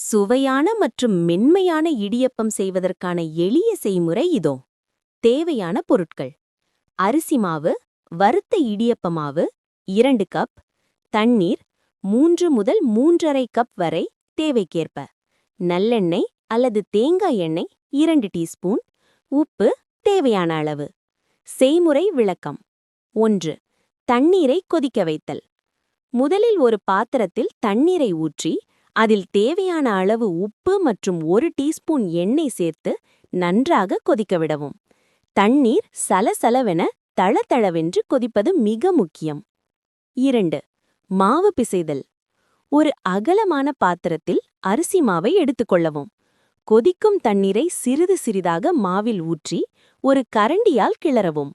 சுவையான மற்றும் மென்மையான இடியப்பம் செய்வதற்கான எளிய செய்முறை இதோ. தேவையான பொருட்கள். அரிசி மாவு வறுத்த இடியப்ப மாவு இரண்டு கப் தண்ணீர் மூன்று முதல் மூன்றரை கப் வரை தேவைக்கேற்ப. நல்லெண்ணெய் அல்லது தேங்காய் எண்ணெய் இரண்டு டீஸ்பூன். உப்பு தேவையான அளவு. செய்முறை விளக்கம். ஒன்று தண்ணீரை கொதிக்க வைத்தல். முதலில் ஒரு பாத்திரத்தில் தண்ணீரை ஊற்றி அதில் தேவையான அளவு உப்பு மற்றும் ஒரு டீஸ்பூன் எண்ணெய் சேர்த்து நன்றாக கொதிக்க விடவும். தண்ணீர் சலசலவென தளதளவென்று கொதிப்பது மிக முக்கியம். இரண்டு மாவு பிசைதல். ஒரு அகலமான பாத்திரத்தில் அரிசி மாவை எடுத்துக்கொள்ளவும் கொதிக்கும் தண்ணீரை சிறிது சிறிதாக மாவில் ஊற்றி ஒரு கரண்டியால் கிளறவும்.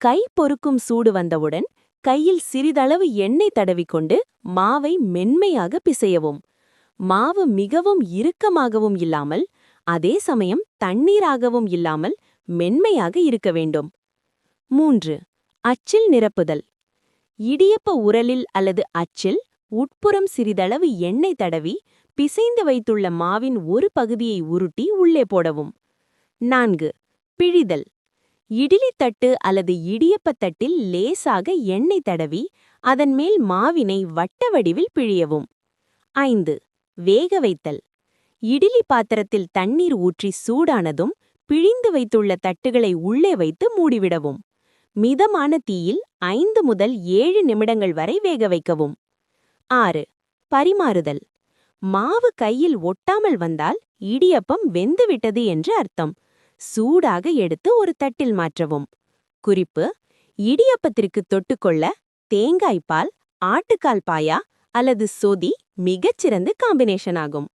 கை பொறுக்கும் சூடு வந்தவுடன் கையில் சிறிதளவு எண்ணெய் தடவிக்கொண்டு மாவை மென்மையாக பிசையவும். மாவு மிகவும் இறுக்கமாகவும் இல்லாமல் அதே சமயம் தண்ணீராகவும் இல்லாமல் மென்மையாக இருக்க வேண்டும். மூன்று அச்சில் நிரப்புதல். இடியப்ப உரலில் அல்லது அச்சில் உட்புறம் சிறிதளவு எண்ணெய் தடவி பிசைந்து வைத்துள்ள மாவின் ஒரு பகுதியை உருட்டி உள்ளே போடவும். நான்கு பிழிதல். இடிலி தட்டு அல்லது இடியப்பத் தட்டில் லேசாக எண்ணெய் தடவி அதன் மேல் மாவினை வட்ட வடிவில் பிழியவும். ஐந்து வேக வைத்தல். இடிலி பாத்திரத்தில் தண்ணீர் ஊற்றி சூடானதும் பிழிந்து வைத்துள்ள தட்டுகளை உள்ளே வைத்து மூடிவிடவும். மிதமான தீயில் ஐந்து முதல் ஏழு நிமிடங்கள் வரை வேக வைக்கவும். ஆறு. பரிமாறுதல். மாவு கையில் ஒட்டாமல் வந்தால் இடியப்பம் வெந்துவிட்டது என்று அர்த்தம். சூடாக எடுத்து ஒரு தட்டில் மாற்றவும். குறிப்பு. இடியப்பத்திற்கு தொட்டுக்கொள்ள தேங்காய்பால் ஆட்டுக்கால் பாயா அல்லது சொதி மிகச்சிறந்த காம்பினேஷன் ஆகும்.